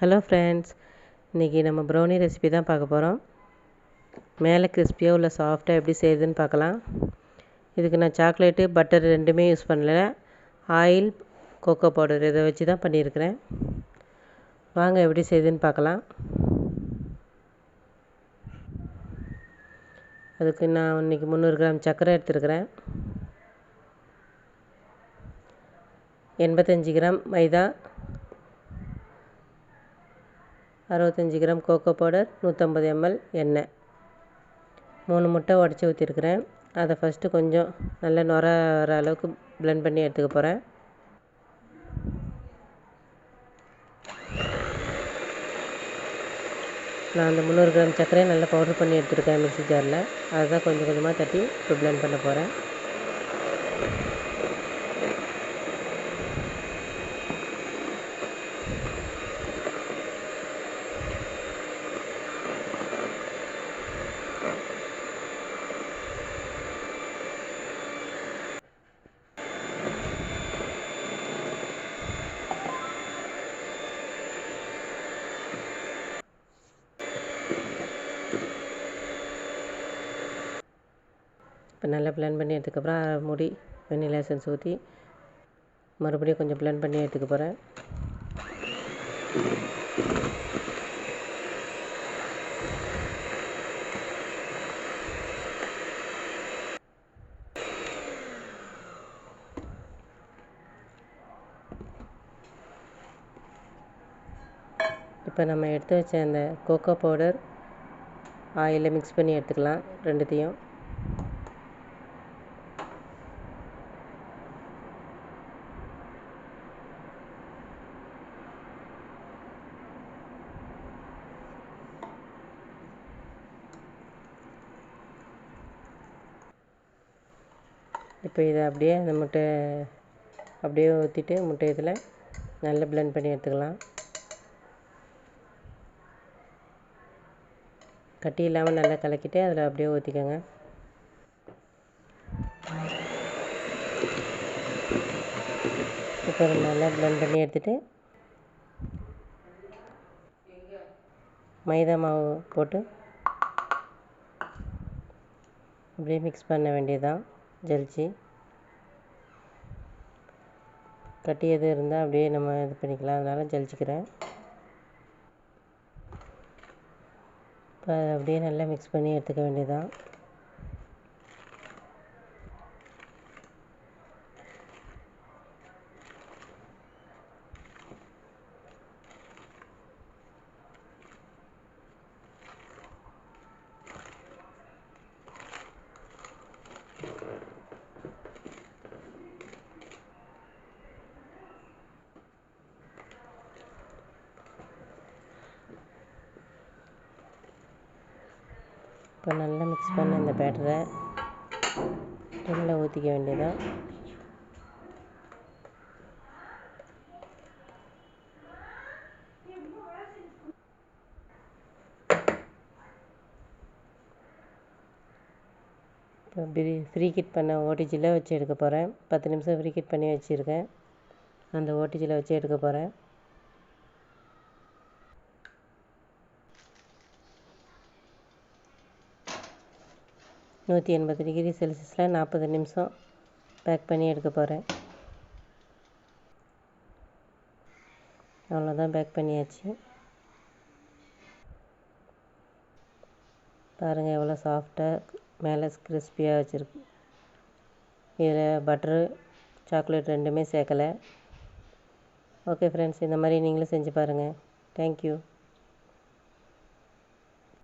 Hello friends இன்றைக்கி நம்ம brownie recipe தான் பார்க்க போகிறோம் மேலே கிறிஸ்பியாக உள்ள சாஃப்டாக எப்படி செய்யுதுன்னு பார்க்கலாம். இதுக்கு நான் சாக்லேட்டு பட்டர் ரெண்டுமே யூஸ் பண்ணல. ஆயில் கோகோ பவுடர் இதை வச்சு தான் பண்ணியிருக்கிறேன். வாங்க எப்படி செய்யுதுன்னு பார்க்கலாம். அதுக்கு நான் இன்றைக்கி முந்நூறு கிராம் சர்க்கரை எடுத்துருக்கிறேன். எண்பத்தஞ்சு கிராம் மைதா அறுபத்தஞ்சி கிராம் கோகோ பவுடர் நூற்றம்பது எம்எல் எண்ணெய். மூணு முட்டை உடச்சி ஊற்றிருக்கிறேன் அதை ஃபஸ்ட்டு கொஞ்சம் நல்லா நுர வர அளவுக்கு ப்ளெண்ட் பண்ணி எடுத்துக்க போகிறேன் நான் அந்த முந்நூறு கிராம் சர்க்கரையை நல்லா பவுடர் பண்ணி எடுத்துருக்கேன் மிக்சி ஜாரில் அதை தான் கொஞ்சம் கொஞ்சமாக தட்டி இப்போ ப்ளெண்ட் பண்ண போகிறேன் இப்போ நல்லா பிளான் பண்ணி எடுத்துக்கப்புறம் முடி மூடி வெண்ணிலா எசன்ஸ் ஊற்றி மறுபடியும் கொஞ்சம் ப்ளெண்ட் பண்ணி எடுத்துக்க போகிறேன் இப்போ நம்ம எடுத்து வச்ச அந்த கோகோ பவுடர் ஆயிலில் மிக்ஸ் பண்ணி எடுத்துக்கலாம் ரெண்டுத்தையும். இப்போ இதை அப்படியே அந்த முட்டை அப்படியே ஊற்றிட்டு முட்டை இதில் நல்லா ப்ளெண்ட் பண்ணி எடுத்துக்கலாம். கட்டி இல்லாமல் நல்லா கலக்கிட்டு அதில் அப்படியே ஊற்றிக்கோங்க இப்போ நல்லா ப்ளெண்ட் பண்ணி எடுத்துகிட்டு மைதா மாவு போட்டு அப்படியே மிக்ஸ் பண்ண வேண்டியதுதான். ஜலிச்சு கட்டி எதுவும் இருந்தால் அப்படியே நம்ம இது பண்ணிக்கலாம். அதனால் ஜலிச்சுக்கிறேன் இப்போ அப்படியே நல்லா மிக்ஸ் பண்ணி எடுத்துக்க வேண்டியதுதான். இப்போ நல்லா மிக்ஸ் பண்ண இந்த பேட்டரை டின்னில் ஊற்றிக்க வேண்டியதான் இப்போ பிரி ஃப்ரீ கிட் பண்ண ஓடிஜியில் வச்சு எடுக்க போகிறேன் பத்து நிமிஷம் ஃப்ரீ கிட் பண்ணி வச்சுருக்கேன். அந்த ஓடிஜியில் வச்சு எடுக்க போகிறேன் நூற்றி எண்பது டிகிரி செல்சியஸில் நாற்பது நிமிஷம் பேக் பண்ணி எடுக்க போகிறேன் அவ்வளோதான் பேக் பண்ணியாச்சு. பாருங்கள் எவ்வளோ சாஃப்டாக மேலே கிறிஸ்பியாக வச்சுருக்கு. இதில் பட்ரு சாக்லேட் ரெண்டுமே சேர்க்கலை. ஓகே ஃப்ரெண்ட்ஸ் இந்த மாதிரி நீங்களும் செஞ்சு பாருங்கள் தேங்க்யூ